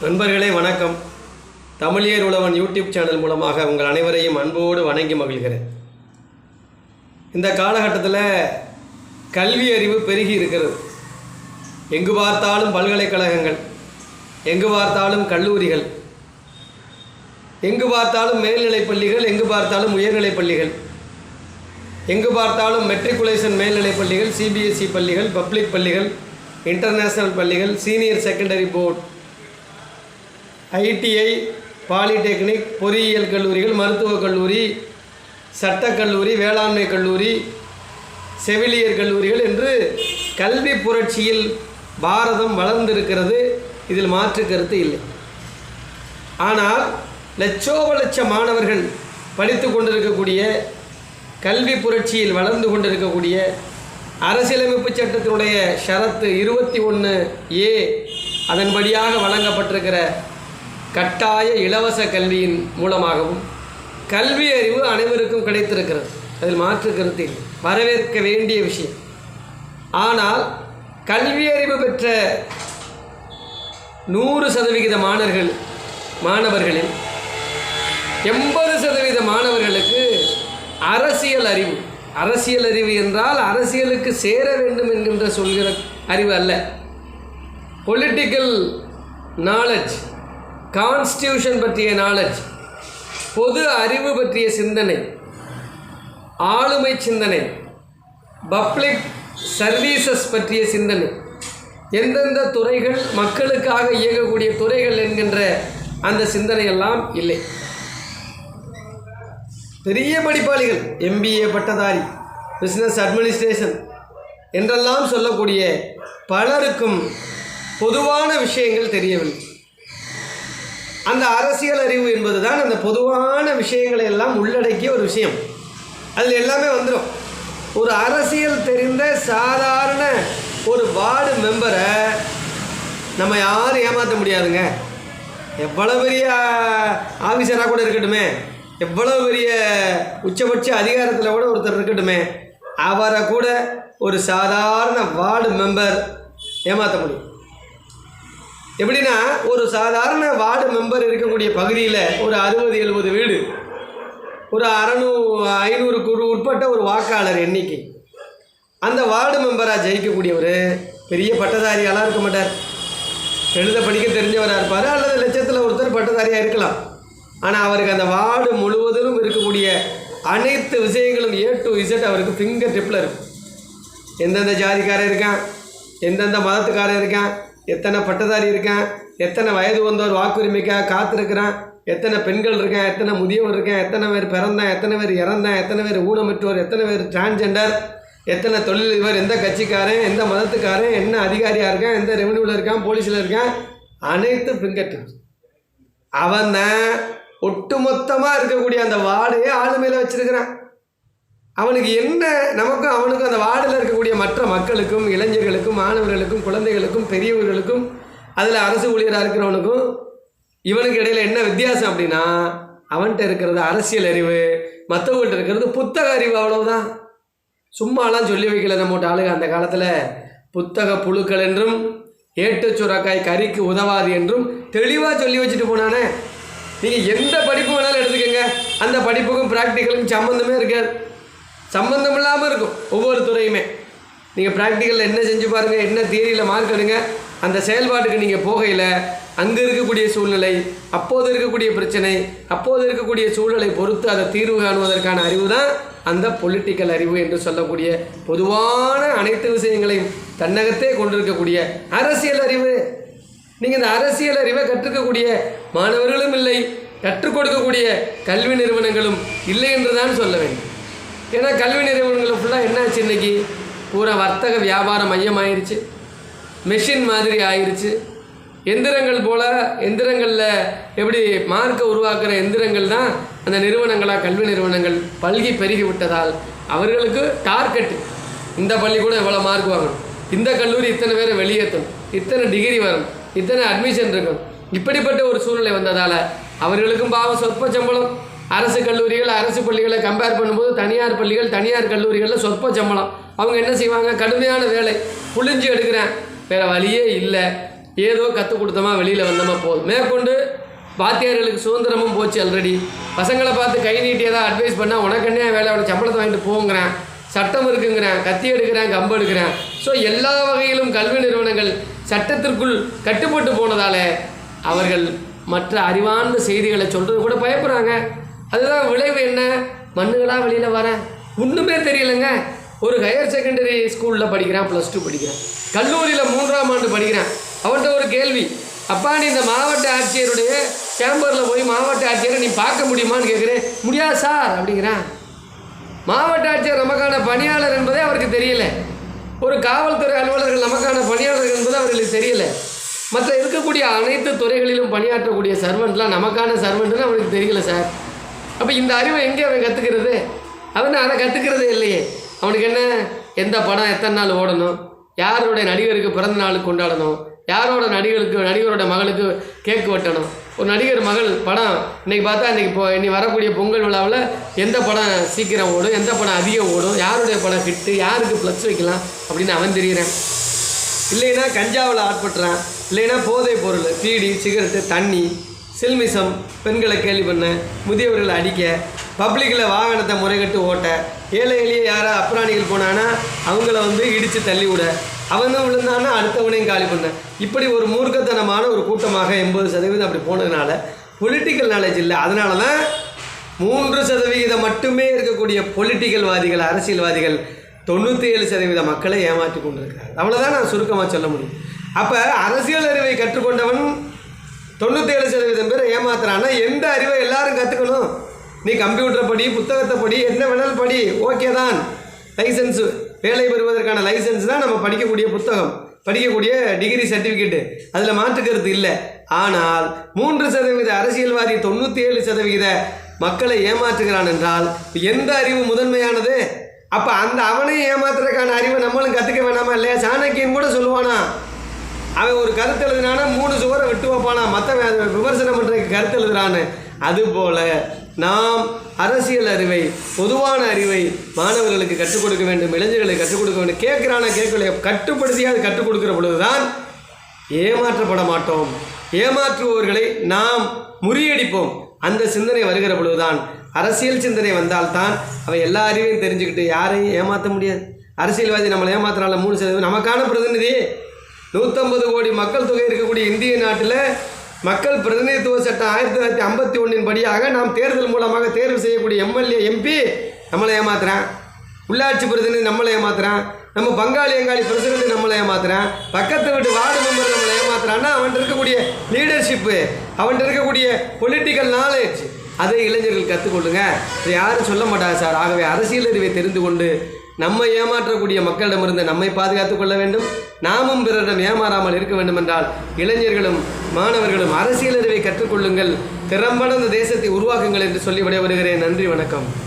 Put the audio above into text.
நண்பர்களே வணக்கம். தமிழியர் உழவன் YouTube channel மூலமாக உங்கள் அனைவரையும் அன்போடு வணங்கி மகிழ்கிறேன். இந்த காலகட்டத்தில் கல்வி அறிவு பெருகி இருக்கிறது. எங்கு பார்த்தாலும் பல்கலைக்கழகங்கள் எங்கு பார்த்தாலும் கல்லூரிகள் எங்கு பார்த்தாலும் மேல்நிலைப் பள்ளிகள் எங்கு பார்த்தாலும் உயர்நிலைப் பள்ளிகள் எங்கு பார்த்தாலும் மெட்ரிகுலேஷன் மேல்நிலைப் பள்ளிகள் சிபிஎஸ்இ பள்ளிகள் பப்ளிக் பள்ளிகள் இன்டர்நேஷ்னல் பள்ளிகள் senior secondary board ITI polytechnic பொறியியல் கல்லூரிகள் மருத்துவக் கல்லூரி சட்டக் கல்லூரி வேளாண்மை கல்லூரி செவிலியர் கல்லூரிகள் என்று கல்வி புரட்சியில் பாரதம் வளர்ந்திருக்கிறது. இதில் மாற்று கருத்து இல்லை. ஆனால் லட்சோப லட்ச மாணவர்கள் படித்து கொண்டிருக்கக்கூடிய கல்வி புரட்சியில் வளர்ந்து கொண்டிருக்கக்கூடிய அரசியலமைப்பு சட்டத்தினுடைய ஷரத்து இருபத்தி ஒன்று ஏ அதன்படியாக வழங்கப்பட்டிருக்கிற கட்டாய இலவச கல்வியின் மூலமாகவும் கல்வி அறிவு அனைவருக்கும் கிடைத்திருக்கிறது. அதில் மாற்று கருத்து வரவேற்க வேண்டிய விஷயம். ஆனால் கல்வி அறிவு பெற்ற நூறு சதவிகித மாணவர்கள் மாணவர்களில் எண்பது சதவீத மாணவர்களுக்கு அரசியல் அறிவு. அரசியல் அறிவு என்றால் அரசியலுக்கு சேர வேண்டும் என்கின்ற சொல்கிற அறிவு அல்ல. பொலிட்டிக்கல் நாலெட்ஜ் கான்ஸ்டியூஷன் பற்றிய நாலேஜ் பொது அறிவு பற்றிய சிந்தனை ஆளுமை சிந்தனை பப்ளிக் சர்வீசஸ் பற்றிய சிந்தனை எந்தெந்த துறைகள் மக்களுக்காக இயங்கக்கூடிய துறைகள் என்கின்ற அந்த சிந்தனையெல்லாம் இல்லை. பெரிய படிப்பாளிகள் எம்பிஏ பட்டதாரி பிஸ்னஸ் அட்மினிஸ்ட்ரேஷன் என்றெல்லாம் சொல்லக்கூடிய பலருக்கும் பொதுவான விஷயங்கள் தெரியவில்லை. அந்த அரசியல் அறிவு என்பது தான் அந்த பொதுவான விஷயங்களை எல்லாம் உள்ளடக்கிய ஒரு விஷயம். அதில் எல்லாமே வந்துடும் ஒரு அரசியல் தெரிந்த சாதாரண ஒரு வார்டு மெம்பரை நம்ம யாரும் ஏமாற்ற முடியாதுங்க. எவ்வளோ பெரிய ஆஃபீஸராக கூட இருக்கட்டுமே. எவ்வளோ பெரிய உச்சபட்ச அதிகாரத்தில் கூட ஒருத்தர் இருக்கட்டுமே. அவரை கூட ஒரு சாதாரண வார்டு மெம்பர் ஏமாற்ற முடியும். எப்படின்னா ஒரு சாதாரண வார்டு மெம்பர் இருக்கக்கூடிய பகுதியில் ஒரு அறுபது எழுபது வீடு. ஒரு அறநூ ஐநூறுக்கு உட்பட்ட ஒரு வாக்காளர் எண்ணிக்கை. அந்த வார்டு மெம்பராக ஜெயிக்கக்கூடியவர் பெரிய பட்டதாரியாலாம் இருக்க மாட்டார். எழுத படிக்க தெரிஞ்சவராக இருப்பார் அல்லது லட்சத்தில் ஒருத்தர் பட்டதாரியாக இருக்கலாம். ஆனால் அவருக்கு அந்த வார்டு முழுவதிலும் இருக்கக்கூடிய அனைத்து விஷயங்களும் ஏ டு இசட் அவருக்கு ஃபிங்கர் டிப்பில் இருக்கும். எந்தெந்த ஜாதிக்காரன் இருக்கான் எந்தெந்த மதத்துக்காரன் இருக்கான் எத்தனை பட்டதாரி இருக்கான் எத்தனை வயது வந்தோர் வாக்குரிமைக்காக காத்திருக்கிறேன் எத்தனை பெண்கள் இருக்கான் எத்தனை முதியவர் இருக்கேன் எத்தனை பேர் பிறந்தான் எத்தனை பேர் இறந்தான் எத்தனை பேர் ஊனமிட்டோர் எத்தனை பேர் டிரான்ஜெண்டர் எத்தனை தொழில் இவர் எந்த கட்சிக்காரன் எந்த மதத்துக்காரன் என்ன அதிகாரியாக இருக்கான் எந்த ரெவன்யூவில் இருக்கான் போலீஸில் இருக்கான் அனைத்து பிங்கர் அவன் தான் ஒட்டுமொத்தமாக இருக்கக்கூடிய அந்த வார்டையே ஆளுமையில் வச்சிருக்கிறான். அவனுக்கு என்ன நமக்கும் அவனுக்கும் அந்த வார்டில் மற்ற மக்களுக்கும் இளைஞர்களுக்கும் மாணவர்களுக்கும் குழந்தைகளுக்கும் பெரியவர்களுக்கும் அதில் அரசு ஊழியராக இருக்கிறவனுக்கும் இவனுக்கு இடையில் என்ன வித்தியாசம் அப்படின்னா அவன்கிட்ட இருக்கிறது அரசியல் அறிவு மற்றவங்கள்ட்ட இருக்கிறது புத்தக அறிவு அவ்வளவுதான். சும்மாலாம் சொல்லி வைக்கல நம்மகிட்ட ஆளுங்க அந்த காலத்தில். புத்தக புழுக்கள் என்றும் ஏட்டு சுரக்காய் கறிக்கு உதவாது என்றும் தெளிவாக சொல்லி வச்சுட்டு போனானே. நீங்கள் எந்த படிப்பு வேணாலும் எடுத்துக்கோங்க. அந்த படிப்புக்கும் ப்ராக்டிக்கலுக்கும் சம்மந்தமே இருக்காது. சம்மந்தம் இல்லாமல் இருக்கும் ஒவ்வொரு துறையுமே. நீங்கள் ப்ராக்டிக்கலில் என்ன செஞ்சு பாருங்கள் என்ன தியரியில் மார்க் எடுங்க அந்த செயல்பாட்டுக்கு நீங்கள் போகையில் அங்கே இருக்கக்கூடிய சூழ்நிலை அப்போது இருக்கக்கூடிய பிரச்சனை அப்போது இருக்கக்கூடிய சூழலை பொறுத்து அதை தீர்வு காணுவதற்கான அறிவு தான் அந்த பொலிட்டிக்கல் அறிவு என்று சொல்லக்கூடிய பொதுவான அனைத்து விஷயங்களையும் தன்னகத்தே கொண்டிருக்கக்கூடிய அரசியல் அறிவு. நீங்கள் இந்த அரசியல் அறிவை கற்றுக்கக்கூடிய மாணவர்களும் இல்லை கற்றுக் கொடுக்கக்கூடிய கல்வி நிறுவனங்களும் இல்லை என்று தான் சொல்ல வேண்டும். ஏன்னா கல்வி நிறுவனங்கள் ஃபுல்லாக என்னாச்சு இன்னைக்கு? பூரா வர்த்தக வியாபார மையம் ஆயிருச்சு மெஷின் மாதிரி ஆயிருச்சு. எந்திரங்கள் போல் எந்திரங்களில் எப்படி மார்க்கை உருவாக்குற எந்திரங்கள் தான் அந்த நிறுவனங்களாக கல்வி நிறுவனங்கள் பல்கி பெருகி விட்டதால் அவர்களுக்கு டார்கெட் இந்த பள்ளிக்கூடம் எவ்வளோ மார்க் வாங்கணும்? இந்த கல்லூரி இத்தனை பேரை வெளியேற்றணும். இத்தனை டிகிரி வரும் இத்தனை அட்மிஷன் இருக்கும் இப்படிப்பட்ட ஒரு சூழ்நிலை வந்ததால் அவர்களுக்கும் பாவம் சொற்ப சம்பளம். அரசு கல்லூரிகள் அரசு பள்ளிகளை கம்பேர் பண்ணும்போது தனியார் பள்ளிகள் தனியார் கல்லூரிகளில் சொற்ப சம்பளம். அவங்க என்ன செய்வாங்க? கடுமையான வேலை. புழிஞ்சு எடுக்கிறேன். வேறு வழியே இல்லை. ஏதோ கற்றுக் கொடுத்தோமா வெளியில் வந்தோமா போதும். மேற்கொண்டு வாத்தியார்களுக்கு சுதந்திரமும் போச்சு ஆல்ரெடி பசங்களை பார்த்து கை நீட்டி ஏதாவது அட்வைஸ் பண்ணால் உனக்கு என்ன வேலை? அவனை சம்பளத்தை வாங்கிட்டு போங்கிறேன். சட்டம் இருக்குங்கிறேன். கத்தி எடுக்கிறேன் கம்பு எடுக்கிறேன். ஸோ எல்லா வகையிலும் கல்வி நிறுவனங்கள் சட்டத்திற்குள் கட்டுப்பட்டு போனதால் அவர்கள் மற்ற அறிவார்ந்த செய்திகளை சொல்கிறது கூட பயப்படுறாங்க அதுதான் விளைவு என்ன? மண்ணுகளாக வெளியில் வரேன் ஒன்றுமே தெரியலைங்க. ஒரு ஹையர் செகண்டரி ஸ்கூலில் படிக்கிறான் ப்ளஸ் டூ படிக்கிறான். கல்லூரியில் மூன்றாம் ஆண்டு படிக்கிறான். அவன்கிட்ட ஒரு கேள்வி அப்பா நீ இந்த மாவட்ட ஆட்சியருடைய சேம்பரில் போய் மாவட்ட ஆட்சியரை நீ பார்க்க முடியுமான்னு கேட்குறேன். முடியாது சார் அப்படிங்கிறான். மாவட்ட ஆட்சியர் நமக்கான பணியாளர் என்பதே அவருக்கு தெரியல. ஒரு காவல்துறை அலுவலர்கள் நமக்கான பணியாளர்கள் என்பது அவர்களுக்கு தெரியல. மற்ற இருக்கக்கூடிய அனைத்து துறைகளிலும் பணியாற்றக்கூடிய சர்வெண்ட்லாம் நமக்கான சர்வெண்ட்னு அவருக்கு தெரியல சார். அப்போ இந்த அறிவை எங்கே அவன் கற்றுக்கிறது அவன் அதை கற்றுக்கிறதே இல்லையே. அவனுக்கு என்ன? எந்த படம் எத்தனை நாள் ஓடணும்? யாருடைய நடிகருக்கு பிறந்த நாள் கொண்டாடணும்? யாரோட நடிகருக்கு நடிகரோட மகளுக்கு கேக்கு வெட்டணும்? ஒரு நடிகர் மகள் படம் இன்றைக்கி பார்த்தா இன்றைக்கி இப்போ இனி வரக்கூடிய பொங்கல் விழாவில் எந்த படம் சீக்கிரம் ஓடும்? எந்த படம் அதிகம் ஓடும்? யாருடைய படம் ஹிட்டு யாருக்கு ப்ளஸ் வைக்கலாம்? அப்படின்னு அவன் தெரிகிறேன் இல்லைன்னா கஞ்சாவில் ஆட்பட்டுறான். இல்லைன்னா போதைப் பொருள் பீடி சிகரெட்டு தண்ணி சில்மிசம் பெண்களை கேள்வி பண்ண முதியவர்களை அடிக்க பப்ளிக்கில் வாகனத்தை முறைகட்டு ஓட்ட ஏழை எளிய யாரா அப்ராணிகள் போனான்னா அவங்கள வந்து இடித்து தள்ளி விட. அவனும் விழுந்தான்னா அடுத்தவனையும் காலி பண்ண. இப்படி ஒரு மூர்க்கத்தனமான ஒரு கூட்டமாக எண்பது சதவீதம் அப்படி போனதுனால பொலிட்டிக்கல் நாலேஜ் இல்லை. அதனால தான் மூன்று சதவிகிதம் மட்டுமே இருக்கக்கூடிய பொலிட்டிக்கல்வாதிகள் அரசியல்வாதிகள் தொண்ணூற்றி ஏழு சதவீத மக்களை ஏமாற்றி கொண்டிருக்கிறார். அவ்வளோதான் நான் சுருக்கமாக சொல்ல முடியும். அப்போ அரசியல் அறிவை கற்றுக்கொண்டவன் தொண்ணூற்றி ஏழு சதவீதம் பேர் ஏமாத்துறான்னா எந்த அறிவை எல்லாரும் கற்று நீ கம்ப்யூட்டரை படி புத்தகத்தை படி என்ன வேணாலும் படி ஓகே தான். லைசன்ஸு வேலை பெறுவதற்கான லைசன்ஸ் தான் நம்ம படிக்கக்கூடிய புத்தகம். படிக்கக்கூடிய டிகிரி சர்டிஃபிகேட்டு அதில் மாற்று கருத்து இல்லை. ஆனால் மூன்று சதவீத அரசியல்வாதி தொண்ணூற்றி ஏழு சதவிகித மக்களை ஏமாற்றுகிறான் என்றால் எந்த அறிவு முதன்மையானது? அப்போ அந்த அவனையும் ஏமாத்துறதுக்கான அறிவை நம்மளும் கற்றுக்க வேணாமா இல்லையா? சாணக்கியன் கூட சொல்லுவானா அவன் ஒரு கருத்து எழுதினானா மூணு சுவரை விட்டு வைப்பானா? மற்றவன் விமர்சனம் பண்ணுறதுக்கு கருத்து எழுதுறான்னு. அதுபோல் நாம் அரசியல் அறிவை பொதுவான அறிவை மாணவர்களுக்கு கற்றுக் கொடுக்க வேண்டும் இளைஞர்களுக்கு கற்றுக் கொடுக்க வேண்டும். கேட்குறான கேட்கலைய? கட்டுப்படுத்தியாக அது கற்றுக் கொடுக்கிற பொழுதுதான் ஏமாற்றப்பட மாட்டோம். ஏமாற்றுபவர்களை நாம் முறியடிப்போம். அந்த சிந்தனை வருகிற பொழுதுதான் அரசியல் சிந்தனை வந்தால்தான் அவன் எல்லா அறிவையும் தெரிஞ்சுக்கிட்டு யாரையும் ஏமாற்ற முடியாது. அரசியல்வாதி நம்மளை ஏமாத்துறால மூணு சதவீதம். நமக்கான பிரதிநிதி நூற்றம்பது கோடி மக்கள் தொகை இருக்கக்கூடிய இந்திய நாட்டில் மக்கள் பிரதிநிதித்துவ சட்டம் ஆயிரத்தி தொள்ளாயிரத்தி ஐம்பத்தி ஒன்றின் படியாக நாம் தேர்தல் மூலமாக தேர்வு செய்யக்கூடிய எம்எல்ஏ எம்பி நம்மளை ஏமாத்துறான். உள்ளாட்சி பிரதிநிதி நம்மளை ஏமாத்துறான். நம்ம பங்காளி எங்காளி பிரசிடண்ட் நம்மளை ஏமாத்துறான். பக்கத்து வீட்டு வார்டு மெம்பர் நம்மளை ஏமாத்துறான்னா அவன்கிட்ட இருக்கக்கூடிய லீடர்ஷிப்பு அவன்கிட்ட இருக்கக்கூடிய பொலிட்டிக்கல் நாலேஜ் அதை இளைஞர்கள் கற்றுக்கொள்ளுங்க. யாரும் சொல்ல மாட்டாங்க சார். ஆகவே அரசியல் அறிவை தெரிந்து கொண்டு நம்மை ஏமாற்றக்கூடிய மக்களிடமிருந்து நம்மை பாதுகாத்துக் கொள்ள வேண்டும். நாமும் பிறரிடம் ஏமாறாமல் இருக்க வேண்டும் என்றால் இளைஞர்களும் மாணவர்களும் அரசியல் அறிவை கற்றுக்கொள்ளுங்கள் திறம்பட இந்த தேசத்தை உருவாக்குங்கள் என்று சொல்லி விடைபெறுகிறேன். நன்றி வணக்கம்.